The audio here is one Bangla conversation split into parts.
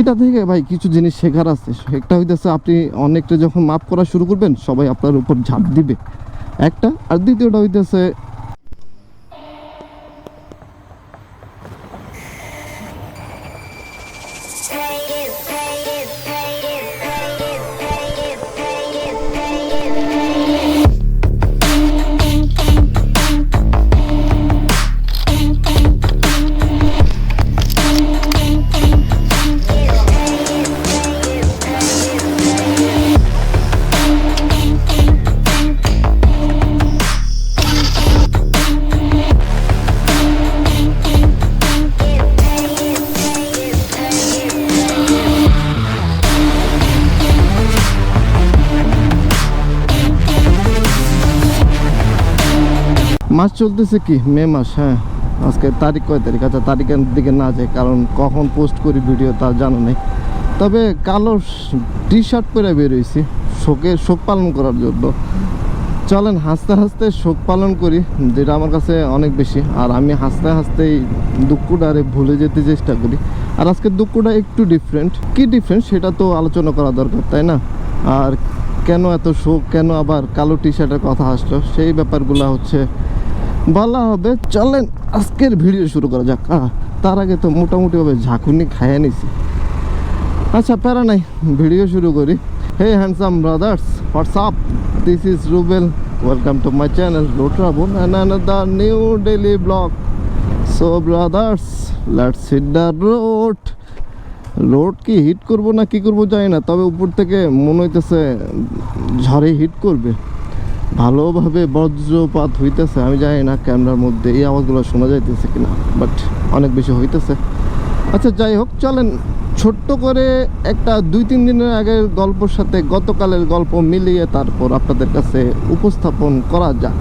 এটা থেকে ভাই কিছু জিনিস শেখার আছে। একটা হইতেছে আপনি অনেকটা যখন মাপ করা শুরু করবেন, সবাই আপনার উপর ঝাঁপ দিবে। একটা, আর দ্বিতীয়টা হইতেছে মাস চলতেছে কি? মে মাস হ্যাঁ। আজকে তারিখ কয় তারিখ? আচ্ছা তারিখের দিকে না যায়, কারণ কখন পোস্ট করি ভিডিও তা জানা নেই। তবে কালো টি শার্ট পরে বেরোইছি শোকে শোক পালন করার জন্য। চলেন, হাসতে হাসতে শোক পালন করি, যেটা আমার কাছে অনেক বেশি। আর আমি হাসতে হাসতেই দুঃখটারে ভুলে যেতে চেষ্টা করি। আর আজকে দুঃখটা একটু ডিফারেন্ট কি ডিফারেন্ট সেটা তো আলোচনা করা দরকার, তাই না? আর কেন এত শোক, কেন আবার কালো টি শার্টের কথা আসলো? সেই ব্যাপারগুলো হচ্ছে বলা হবে, চলেন, আজকের ভিডিও শুরু করা যাক। তার আগে তো মোটামুটি মোটামুটিভাবে ঝাঁকুনি খাইয়ে নিছি। আচ্ছা প্যারা নাই, ভিডিও শুরু করি। Hey handsome brothers what's up this is Rubel welcome to my channel road Ravan and another new daily vlog so brothers let's hit the road road কি হিট করব না কি করব জানি না, তবে উপর থেকে মনে হইতেছে ঝড়ে হিট করবে। ভালোভাবে বজ্রপাত হইতেছে, আমি জানি না ক্যামেরার মধ্যে এই আওয়াজগুলো শোনা যাইতেছে কিনা বাট অনেক বেশি হইতেছে। আচ্ছা যাই হোক, চলেন, ছোট্ট করে একটা দুই তিন দিনের আগের গল্পর সাথে গতকালের গল্প মিলিয়ে তারপর আপনাদের কাছে উপস্থাপন করা যাক।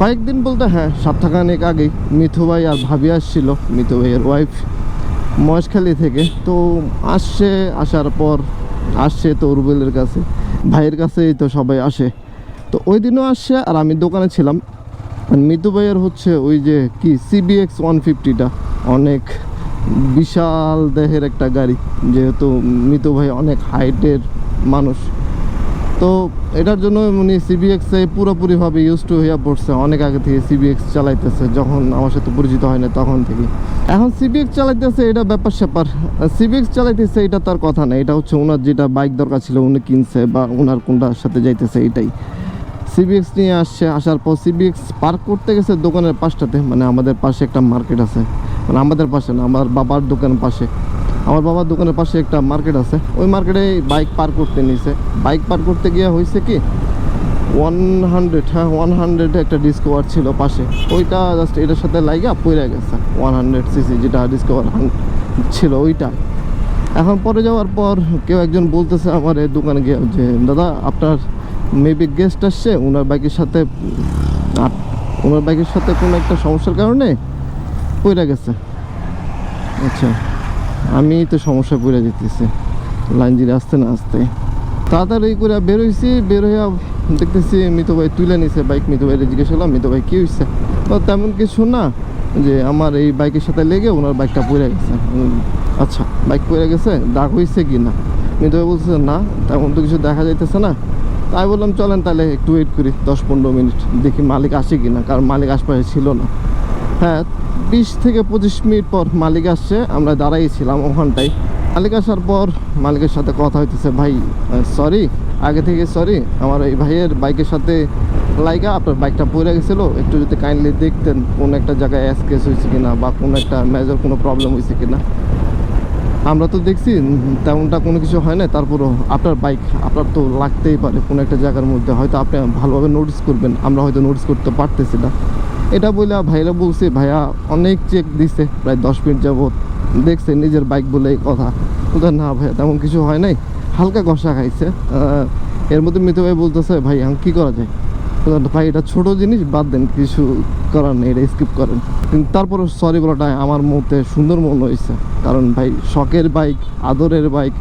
কয়েকদিন বলতে হ্যাঁ সপ্তাহখানেক আগেই মিথু ভাই আর ভাবি আসছিল মিথু ভাইয়ের ওয়াইফ মহেশখালী থেকে। তো আসছে, আসার পর আসছে তো রুবেলের কাছে, ভাইয়ের কাছেই তো সবাই আসে। তো ওই দিনও আসছে আর আমি দোকানে ছিলাম। আর মিতু ভাইয়ের হচ্ছে ওই যে কি সিবিএক্স ওয়ান ফিফটিটা অনেক বিশাল দেহের একটা গাড়ি, যেহেতু মিতু ভাই অনেক হাইটের মানুষ। তো এটার জন্য উনি সিবিএক্সে পুরোপুরিভাবে ইউজ টু হইয়া পড়ছে। অনেক আগে থেকে সিবিএক্স চালাইতেছে, যখন আমার সাথে পরিচিত হয় না তখন থেকে। এখন সিবিএক্স চালাইতেছে, এটা ব্যাপার স্যাপার। সিবিএক্স চালাইতেছে, এটা তার কথা না এটা হচ্ছে ওনার যেটা বাইক দরকার ছিল, উনি কিনছে বা ওনার কোনটার সাথে যাইতেছে, এটাই। সিবিএক্স নিয়ে আসছে, আসার পর সিবিএক্স পার্ক করতে গেছে দোকানের পাশটাতে। মানে আমাদের পাশে একটা মার্কেট আছে। মানে আমাদের পাশে না, আমার বাবার দোকানের পাশে। আমার বাবার দোকানের পাশে একটা মার্কেট আছে। ওই মার্কেটে বাইক পার করতে নিছে। বাইক পার করতে গিয়ে হয়েছে কি ওয়ান হান্ড্রেড হ্যাঁ ওয়ান হান্ড্রেড একটা ডিসকভার ছিল পাশে। ওইটা জাস্ট এটার সাথে লাইগা পড়ে গেছে। ওয়ান হান্ড্রেড সিসি যেটা ডিসকভার ছিল ওইটা। এখন পরে যাওয়ার পর কেউ একজন বলতেছে আমার এই দোকানে গিয়ে যে, দাদা, আপনার মেবি গেস্ট আসছে ওনার বাইকের সাথে ওনার বাইকের সাথে কোনো একটা সমস্যার কারণে পড়ে গেছে। আচ্ছা। আমি তো সমস্যায় পড়ে যেতেছি। লাইন জিরে আসতে না আসতে। তাড়াতাড়ি করে বের বেরোইছি বের হইয়া দেখতেছি মিতু ভাই তুলে নিছে বাইক মিতু ভাইরে জিজ্ঞেস করলাম, মিতু ভাই, কী হয়েছে তো তেমন কিছু না, যে আমার এই বাইকের সাথে লেগে ওনার বাইকটা পড়ে গেছে। আচ্ছা বাইক পড়ে গেছে, দাগ হয়েছে কি না? মিতু ভাই বলছে, না, তেমন তো কিছু দেখা যাইতেছে না। তাই বললাম, চলেন তাহলে একটু ওয়েট করি, দশ পনেরো মিনিট, দেখি মালিক আসে কি না? কারণ মালিক আশপাশে ছিল না। হ্যাঁ বিশ থেকে পঁচিশ মিনিট পর মালিক আসছে, আমরা দাঁড়াইছিলাম ওখানটায়। মালিক আসার পর মালিকের সাথে কথা হইতেছে, ভাই সরি আগে থেকে সরি আমার এই ভাইয়ের বাইকের সাথে লাইগা, আপনার বাইকটা পড়ে গেছিল, একটু যদি কাইন্ডলি দেখতেন কোন একটা জায়গায় অ্যাসকেস হয়েছে কিনা বা কোনো একটা মেজর কোনো প্রবলেম হয়েছে কিনা। আমরা তো দেখছি তেমনটা কোনো কিছু হয় না তারপরও আপনার বাইক আপনার তো লাগতেই পারে, কোনো একটা জায়গার মধ্যে। হয়তো আপনি ভালোভাবে নোটিস করবেন, আমরা হয়তো নোটিস করতে পারতেছি না। এটা বলে ভাইরা বলছে, ভাইয়া অনেক চেক দিছে, প্রায় দশ মিনিট যাবত দেখছে নিজের বাইক বলে এই কথা। না ভাইয়া, তেমন কিছু হয় নাই। হালকা ঘষা খাইছে। এর মধ্যে মিতু ভাই বলতেছে, ভাই, এখন কী করা যায়? ভাই, এটা ছোট জিনিস, বাদ দেন, কিছু করার নেই, এটা স্কিপ করেন। কিন্তু তারপরে সরি বলাটা আমার মধ্যে সুন্দর মনে হয়েছে কারণ ভাই, শখের বাইক আদরের বাইক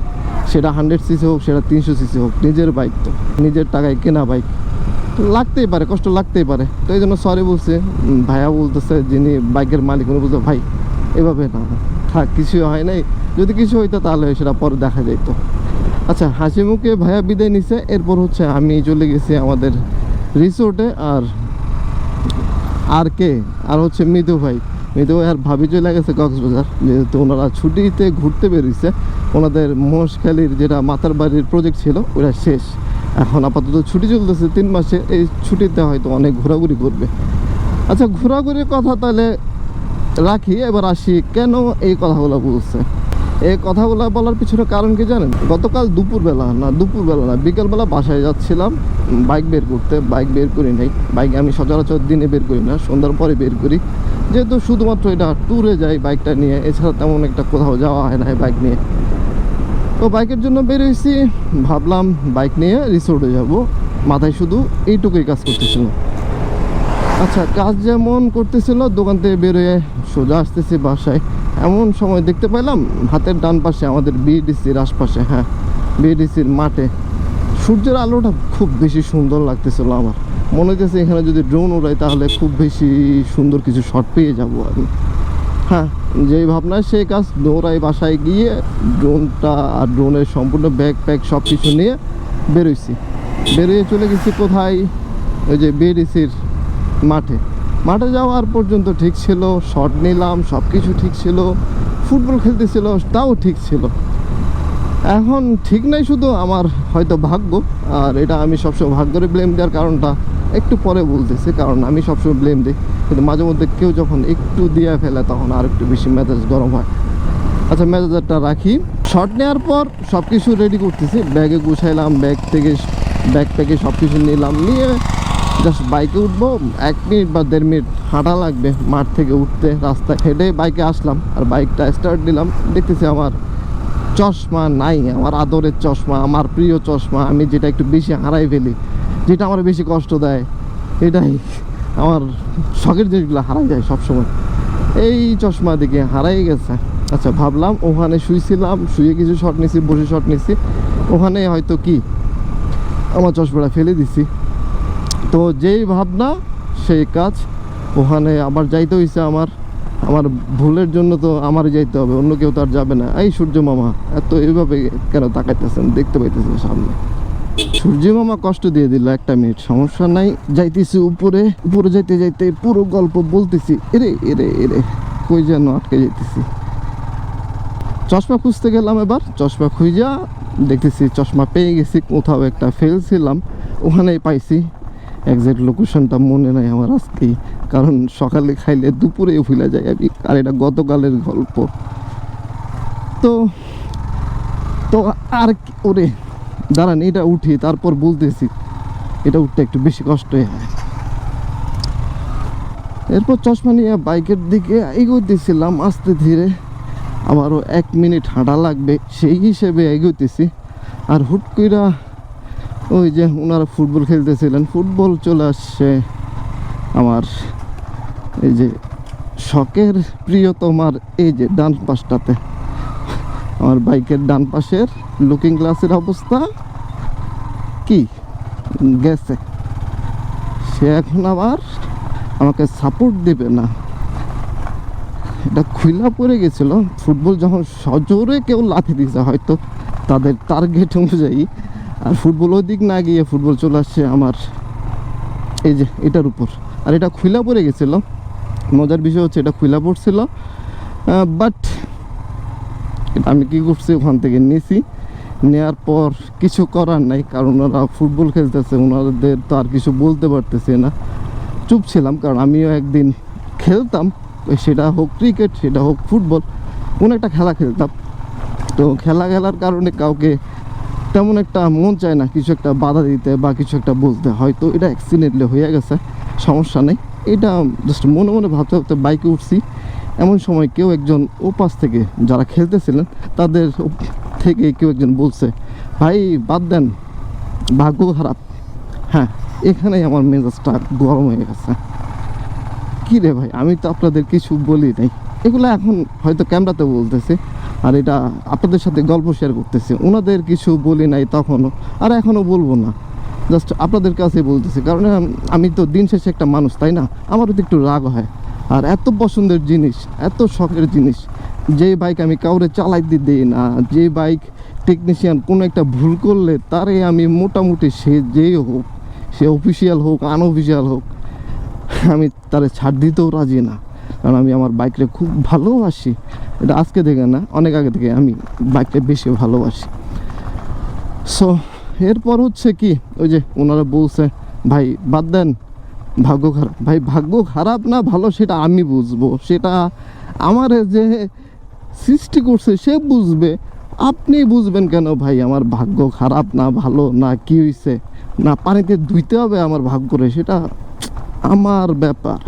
সেটা হান্ড্রেড সিসি হোক, সেটা তিনশো সিসি হোক, নিজের বাইক তো। নিজের টাকায় কেনা বাইক লাগতেই পারে, কষ্ট লাগতেই পারে। তো এই জন্য সরি বলছে ভাইয়া বলতেছে যিনি বাইকের মালিক, উনি বলতে ভাই, এভাবে না, থাক কিছু হয় নাই। যদি কিছু হইতো তাহলে সেটা পরে দেখা যেত আচ্ছা হাসি মুখে ভাইয়া বিদায় নিছে। এরপর হচ্ছে আমি চলে গেছি আমাদের রিসোর্টে আর আর কে? আর হচ্ছে মৃদু ভাই। মৃদু ভাই আর ভাবি চলে গেছে কক্সবাজার। যেহেতু ওনারা ছুটিতে ঘুরতে বেরিয়েছে, ওনাদের মহেশখালীর যেটা মাতার বাড়ির প্রজেক্ট ছিল, ওটা শেষ। এখন আপাতত ছুটি চলতেছে, তিন মাসে এই ছুটিতে হয়তো অনেক ঘোরাঘুরি করবে। আচ্ছা ঘোরাঘুরির কথা তাহলে রাখি, এবার আসি কেন এই কথাগুলো বলছে? এই কথাগুলো বলার পিছনে কারণ কি জানেন? গতকাল দুপুরবেলা, না দুপুরবেলা না, বিকেলবেলা বাসায় যাচ্ছিলাম, বাইক বের করতে, বাইক বের করি নাই। বাইক আমি সচরাচর দিনে বের করি না, সন্ধ্যার পরে বের করি। যেহেতু শুধুমাত্র এটা ট্যুরে যাই বাইকটা নিয়ে, এছাড়া তেমন একটা কোথাও যাওয়া হয় না বাইক নিয়ে। তো বাইকের জন্য বের হয়েছি ভাবলাম বাইক নিয়ে রিসোর্টে যাব। মাথায় শুধু এইটুকুই কাজ করতেছিল। আচ্ছা কাজ যেমন করতেছিল, দোকান থেকে বেরোয় সোজা আসতেছি বাসায়। এমন সময় দেখতে পেলাম, হাতের ডান পাশে আমাদের বিএডিসির আশপাশে হ্যাঁ বিএডিসির মাঠে। সূর্যের আলোটা খুব বেশি সুন্দর লাগতেছিল আমার। মনে হইতেছে এখানে যদি ড্রোন উড়াই, তাহলে খুব বেশি সুন্দর কিছু শট পেয়ে যাব আমি। হ্যাঁ। যেই ভাবনা, সেই কাজ দৌড়াই বাসায় গিয়ে ড্রোনটা আর ড্রোনের সম্পূর্ণ ব্যাগ প্যাক সব কিছু নিয়ে বেরোইছি। বেরিয়ে চলে গেছি কোথায়? ওই যে বিএডিসির মাঠে। মাঠে যাওয়ার পর্যন্ত ঠিক ছিল, শট নিলাম সব কিছু ঠিক ছিল, ফুটবল খেলতেছিল, তাও ঠিক ছিল। এখন ঠিক নাই শুধু আমার হয়তো ভাগ্য, আর এটা আমি সবসময় ভাগ্যরে ব্লেম দেওয়ার কারণটা একটু পরে বলতেছি, কারণ আমি সবসময় ব্লেম দিই। কিন্তু মাঝে মধ্যে কেউ যখন একটু দিয়ে ফেলে, তখন আর একটু বেশি মেজাজ গরম হয়। আচ্ছা মেজাজটা রাখি। শর্ট নেওয়ার পর সব কিছু রেডি করতেছি ব্যাগে গুছাইলাম ব্যাগ থেকে ব্যাগ প্যাকে সব কিছু নিলাম। নিয়ে জাস্ট বাইকে উঠবো। এক মিনিট বা দেড় মিনিট হাঁটা লাগবে মাঠ থেকে উঠতে। রাস্তায় হেঁটে বাইকে আসলাম আর বাইকটা স্টার্ট দিলাম। দেখতেছি আমার চশমা নাই, আমার আদরের চশমা, আমার প্রিয় চশমা। আমি যেটা একটু বেশি হারাই ফেলি, যেটা আমার বেশি কষ্ট দেয়, এটাই। আমার শখের জিনিসগুলো হারাই যায় সবসময়। এই চশমা দিকে হারাই গেছে। আচ্ছা ভাবলাম ওখানে শুয়েছিলাম শুয়ে কিছু শট নিছি, বসে শট নিছি। ওখানে হয়তো কি? আমার চশমাটা ফেলে দিছি। তো যেই ভাবনা, সেই কাজ ওখানে আবার যাইতে হয়েছে আমার। আমার ভুলের জন্য তো আমার যাইতে হবে, অন্য কেউ তো আর যাবে না। এই সূর্য মামা, এত এইভাবে কেন তাকাইতেছেন? দেখতে পাইতেছেন সামনে। সূর্য মামা কষ্ট দিয়ে দিল, একটা মিনিট, সমস্যা নাই, যাইতেছি উপরে উপরে যাইতে যাইতে পুরো গল্প বলতেছি, এরে এরে এরে, কই যেন আটকে যাইতেছি? চশমা খুঁজতে গেলাম এবার, চশমা খুঁজা, দেখতেছি চশমা পেয়ে গেছি, কোথাও একটা ফেলছিলাম ওখানেই পাইছি। একজ্যাক্ট লোকেশনটা মনে নাই আমার আজকেই, কারণ সকালে খাইলে দুপুরে ভুলে যায় আমি, আর এটা গতকালের গল্প। তো তো আর ওরে দাঁড়ান, এটা উঠি, তারপর বলতেছি। এটা উঠতে একটু বেশি কষ্ট হয়। এরপর চশমা নিয়ে বাইকের দিকে এগোতেছিলাম আস্তে ধীরে। আমারও এক মিনিট হাঁটা লাগবে, সেই হিসেবে এগোতেছি আর হুট কইরা ওই যে ওনারা ফুটবল খেলতেছিলেন, ফুটবল চলে আসছে আমার। এই যে শখের প্রিয়তমার এই যে ডান পাশটাতে। আমার বাইকের ডান পাশের লুকিং গ্লাসের অবস্থা কি? গেছে। সে এখন আবার আমাকে সাপোর্ট দেবে না। এটা খুইলা পড়ে গেছিল। ফুটবল যখন সজোরে কেউ লাথি দিছে হয়তো তাদের টার্গেট অনুযায়ী। আর ফুটবল ওই দিক না গিয়ে ফুটবল চলে আসছে আমার। এই যে, এটার উপর। আর এটা খুইলা পড়ে গেছিল। মজার বিষয় হচ্ছে এটা খুইলা পড়ছিল। বাট আমি কি করছি, ওখান থেকে নিয়েছি নেয়ার পর কিছু করার নাই, কারণ ওরা ফুটবল খেলতেছে, ওনাদের তো আর কিছু বলতে পারতেছে না। চুপ ছিলাম, কারণ আমিও একদিন খেলতাম, সেটা হোক ক্রিকেট, সেটা হোক ফুটবল, কোনো একটা খেলা খেলতাম। তো খেলা খেলার কারণে কাউকে তেমন একটা মন চায় না, কিছু একটা বাধা দিতে বা কিছু একটা বলতে। হয়তো এটা অ্যাক্সিডেন্টলি হয়ে গেছে, সমস্যা নেই। এটা জাস্ট মনে মনে ভাবতে ভাবতে বাইকে উঠছি এমন সময় কেউ একজন ওপাশ থেকে যারা খেলতেছিলেন, তাদের থেকে কেউ একজন বলছে, ভাই, বাদ দেন, ভাগ্য খারাপ। হ্যাঁ এখানেই আমার মেজাজটা গরম হয়ে গেছে। কি রে ভাই, আমি তো আপনাদের কিছু বলি নাই। এগুলো এখন হয়তো ক্যামেরাতে বলতেছি, আর এটা আপনাদের সাথে গল্প শেয়ার করতেছি। ওনাদের কিছু বলি নাই তখনও, আর এখনও বলব না। জাস্ট আপনাদের কাছে বলতেছি, কারণ আমি তো দিন শেষে একটা মানুষ, তাই না? আমারও তো একটু রাগ হয়। আর এত পছন্দের জিনিস, এত শখের জিনিস, যে বাইক আমি কাউরে চালাইতে দিই না, যে বাইক টেকনিশিয়ান কোনো একটা ভুল করলে তারে আমি মোটামুটি সে যেই হোক, সে অফিসিয়াল হোক আনঅফিসিয়াল হোক, আমি তারে ছাড় দিতেও রাজি না। কারণ আমি আমার বাইকটা খুব ভালোবাসি। এটা আজকে থেকে না, অনেক আগে থেকে আমি বাইকটা বেশি ভালোবাসি। সো এরপর হচ্ছে কি, ওই যে ওনারা বলছে, ভাই বাদ দেন ভাগ্য খারাপ। ভাই, ভাগ্য খারাপ না ভালো সেটা আমি বুঝব। সেটা আমার যে সৃষ্টি করছে সে বুঝবে। আপনি বুঝবেন কেন ভাই আমার ভাগ্য খারাপ না ভালো না কি হয়েছে না পানিতে ধুইতে হবে আমার ভাগ্যরে, সেটা আমার ব্যাপার।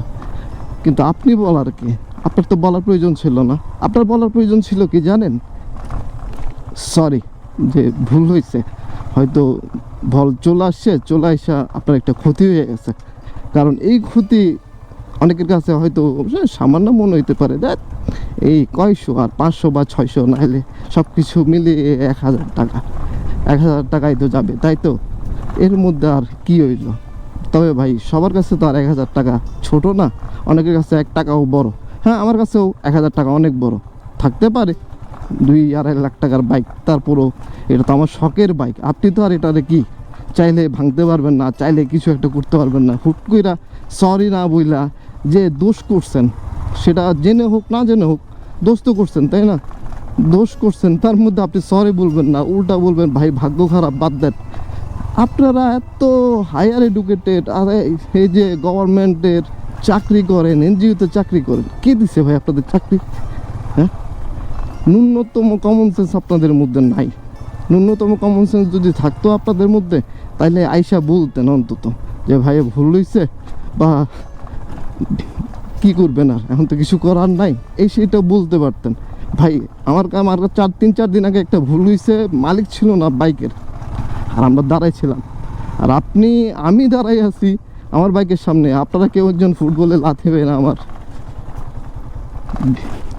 কিন্তু আপনি বলার কি? আপনার তো বলার প্রয়োজন ছিল না। আপনার বলার প্রয়োজন ছিল কি জানেন? সরি যে ভুল হয়েছে হয়তো ভল চলে আসছে, চলে আসা আপনার একটা ক্ষতি হয়ে গেছে। কারণ এই ক্ষতি অনেকের কাছে হয়তো সামান্য মনে হইতে পারে দেখ এই কয়শো আর পাঁচশো বা ছয়শো নাহলে সব কিছু মিলিয়ে এক হাজার টাকা। এক হাজার টাকাই তো যাবে, তাই তো? এর মধ্যে আর কি হইল? তবে ভাই, সবার কাছে তো আর এক হাজার টাকা ছোট না, অনেকের কাছে এক টাকাও বড়। হ্যাঁ আমার কাছেও এক হাজার টাকা অনেক বড়। থাকতে পারে, দুই আড়াই লাখ টাকার বাইক, তারপরও এটা তো আমার শখের বাইক। আপনি তো আর এটারে কি চাইলে ভাঙতে পারবেন না, চাইলে কিছু একটা করতে পারবেন না। হুট কইরা সরি না বইলা যে দোষ করছেন, সেটা জেনে হোক, না জেনে হোক, দোষ তো করছেন, তাই না? দোষ করছেন, তার মধ্যে আপনি সরি বলবেন না, উল্টা বলবেন, ভাই, ভাগ্য খারাপ, বাদ দেন। আপনারা এত হায়ার এডুকেটেড আর এই- যে গভর্নমেন্টের চাকরি করেন, এনজিওতে চাকরি করেন, কে দিছে ভাই আপনাদের চাকরি? হ্যাঁ? ন্যূনতম কমন সেন্স আপনাদের মধ্যে নাই। ন্যূনতম কমন সেন্স যদি থাকতো আপনাদের মধ্যে তাইলে আইসা বলতেন অন্তত যে, ভাই, ভুল হইছে বা কি করবেন আর? এখন তো কিছু করার নাই। এই সেটা বলতে পারতেন। ভাই, আমার আমার চার, তিন, চার দিন আগে একটা ভুল হইছে, মালিক ছিল না বাইকের, আর আমরা দাঁড়াই ছিলাম আর আপনি, আমি দাঁড়াই আছি আমার বাইকের সামনে, আপনারা কেউ একজন ফুটবলে লাথেবে না আমার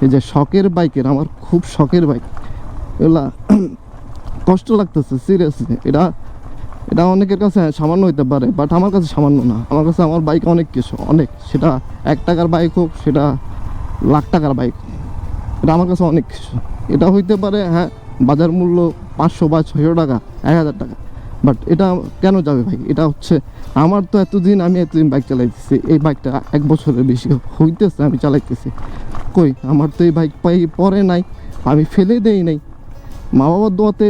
এই যে শখের বাইকের, আমার খুব শখের বাইক। এগুলা কষ্ট লাগতেছে সিরিয়াসলি এটা এটা অনেকের কাছে সামান্য হইতে পারে বাট আমার কাছে সামান্য না। আমার কাছে আমার বাইক অনেক কিছু, অনেক। সেটা এক টাকার বাইক হোক, সেটা লাখ টাকার বাইক এটা আমার কাছে অনেক কিছু। এটা হইতে পারে হ্যাঁ বাজার মূল্য পাঁচশো বা ছয়শো টাকা, এক হাজার টাকা। বাট এটা কেন যাবে ভাই? এটা হচ্ছে, আমার তো এতদিন আমি এতদিন বাইক চালাইতেছি। এই বাইকটা এক বছরের বেশি হইতেছে, আমি চালাইতেছি। কই? আমার তো এই বাইক পাই, পরে নাই। আমি ফেলে দেই নাই। মা বাবার দোয়াতে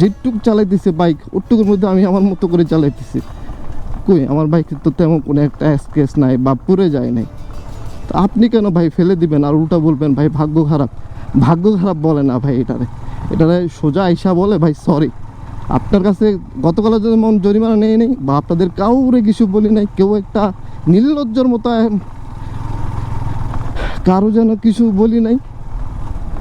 যেটুক চালাইতেছে বাইক, ওটুকুর মধ্যে আমি আমার মতো করে চালাইতেছি কই, আমার বাইকের তো তেমন কোনো একটা স্কেচ নাই বা পুড়ে যায় নাই। তা আপনি কেন ভাই ফেলে দিবেন আর উল্টা বলবেন, ভাই, ভাগ্য খারাপ। ভাগ্য খারাপ বলে না ভাই এটারে। এটারে সোজা আইসা বলে, ভাই সরি আপনার কাছে গতকালে মন জরিমানা নেই নেই বা আপনাদের কাউরে কিছু বলি নাই। কেউ একটা নির্লজ্জর মতো কারও যেন কিছু বলি নাই।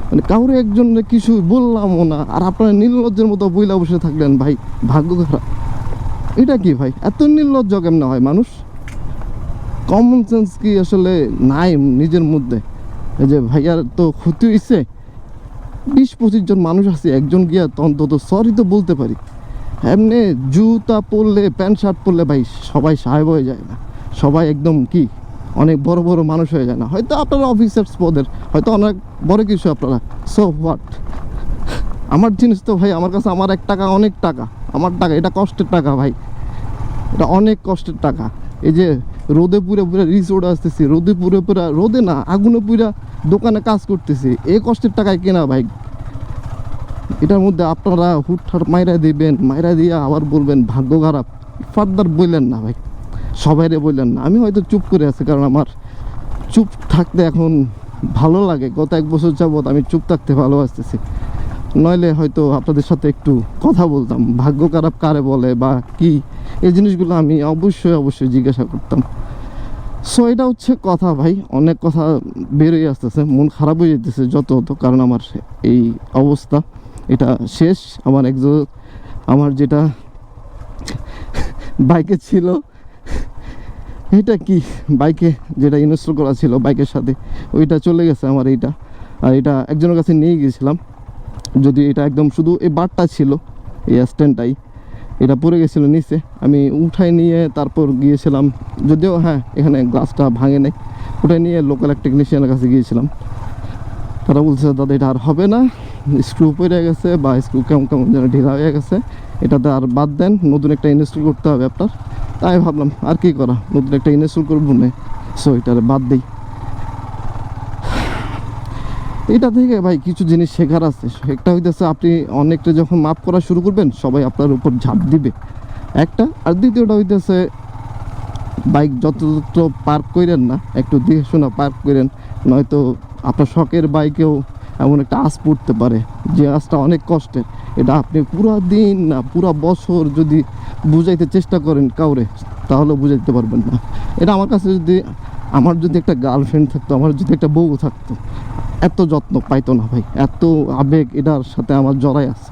মানে কাউরে একজন কিছু বললামও না, আর আপনারা নির্লজ্জের মতো বইলা বসে থাকলেন, ভাই, ভাগ্য খারাপ। এটা কি ভাই? এত নির্লজ্জ কেমন হয় মানুষ? কমন সেন্স কি আসলে নাই নিজের মধ্যে? এই যে ভাইয়ার তো ক্ষতি হয়েছে বিশ পঁচিশ জন মানুষ আছে, একজন গিয়া অন্তত সরি তো বলতে পারি। এমনি জুতা পরলে, প্যান্ট শার্ট পরলে ভাই সবাই সাহেব হয়ে যায় না। সবাই একদম কি অনেক বড় বড় মানুষ হয়ে যায় না। হয়তো আপনারা অফিসার্স পদের, হয়তো অনেক বড় কিছু আপনারা। সো হোয়াট আমার জিনিস তো ভাই, আমার কাছে আমার এক টাকা, অনেক টাকা। আমার টাকা, এটা কষ্টের টাকা ভাই। এটা অনেক কষ্টের টাকা। এই যে রোদে পুরে পুরে রিসোর্ট আসতেছি, রোদে পুরে পুরে, রোদে না, আগুনে পুরা দোকানে কাজ করতেছি। এই কষ্টের টাকায় কেনা ভাই? এটার মধ্যে আপনারা হুটহাট মাইরা দিবেন, মাইরা দিয়ে আবার বলবেন, ভাগ্য খারাপ। ফার্দার বললেন না ভাই। সবাইরে বললেন না আমি হয়তো চুপ করে আছি, কারণ আমার চুপ থাকতে এখন ভালো লাগে। গত এক বছর যাবৎ আমি চুপ থাকতে ভালোবাসতেছি। নইলে হয়তো আপনাদের সাথে একটু কথা বলতাম। ভাগ্য খারাপ কারে বলে বা কি, এই জিনিসগুলো আমি অবশ্যই অবশ্যই জিজ্ঞাসা করতাম। সো এটা হচ্ছে কথা ভাই। অনেক কথা বেরোয় আসতেছে, মন খারাপ হয়ে যেতেছে যত যত কারণ আমার এই অবস্থা। এটা শেষ। আমার একজন, আমার যেটা বাইকে ছিল এটা কি? বাইকে যেটা ইনস্টল করা ছিল, বাইকের সাথে, ওইটা চলে গেছে আমার এইটা। আর এটা একজনের কাছে নিয়ে গিয়েছিলাম যদি এটা একদম শুধু এই বারটা ছিল, এই স্ট্যান্ডটাই এটা পড়ে গেছিল নিচে। আমি উঠাই নিয়ে তারপর গিয়েছিলাম, যদিও হ্যাঁ এখানে গ্লাসটা ভাঙে নাই। উঠাই নিয়ে লোকাল এক টেকনিশিয়ানের কাছে গিয়েছিলাম। তারা বলছে, দাদা, এটা আর হবে না। স্ক্রু পড়ে গেছে বা স্ক্রু কেমন কেমন যেন ঢিলা হয়ে গেছে। এটাতে আর বাদ দেন, নতুন একটা ইনস্টল করতে হবে আপনার। তাই ভাবলাম, আর কি করা? নতুন একটা ইনস্টল করব না। সো এটারে বাদ দিই। এটা থেকে ভাই কিছু জিনিস শেখার আছে। একটা হইতেছে, আপনি অনেকটা যখন মাপ করা শুরু করবেন, সবাই আপনার উপর ঝাঁপ দিবে। একটা, আর দ্বিতীয়টা হইতেছে, বাইক যত পার্ক করেন না, একটু দেখে শোনা পার্ক করেন নয়তো আপনার শখের বাইকেও এমন একটা আঁচ পড়তে পারে যে আঁচটা অনেক কষ্টের। এটা আপনি পুরো দিন না, পুরো বছর যদি বুঝাইতে চেষ্টা করেন কাউরে, তাহলে বুঝাইতে পারবেন না। এটা আমার কাছে যদি, আমার যদি একটা গার্লফ্রেন্ড থাকতো, আমার যদি একটা বউ থাকতো, এত যত্ন পাইতো না ভাই, এত আবেগ এটার সাথে আমার জড়াই আছে।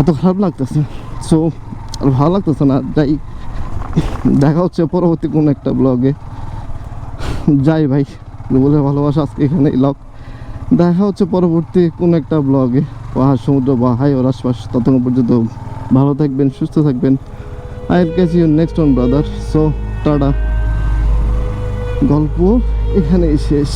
এত খারাপ লাগতেছে। সো আর ভালো লাগতেছে না, যাই, দেখা হচ্ছে পরবর্তী কোনো একটা ব্লগে যাই ভাই, বলে ভালোবাসা আজকে এখানে লক দেখা হচ্ছে পরবর্তী কোনো একটা ব্লগে পাহাড়, সমুদ্র বা হাই ওর আশপাশ। ততক্ষণ পর্যন্ত ভালো থাকবেন, সুস্থ থাকবেন। I'll catch you next one brother so tata গল্প এখানেই শেষ।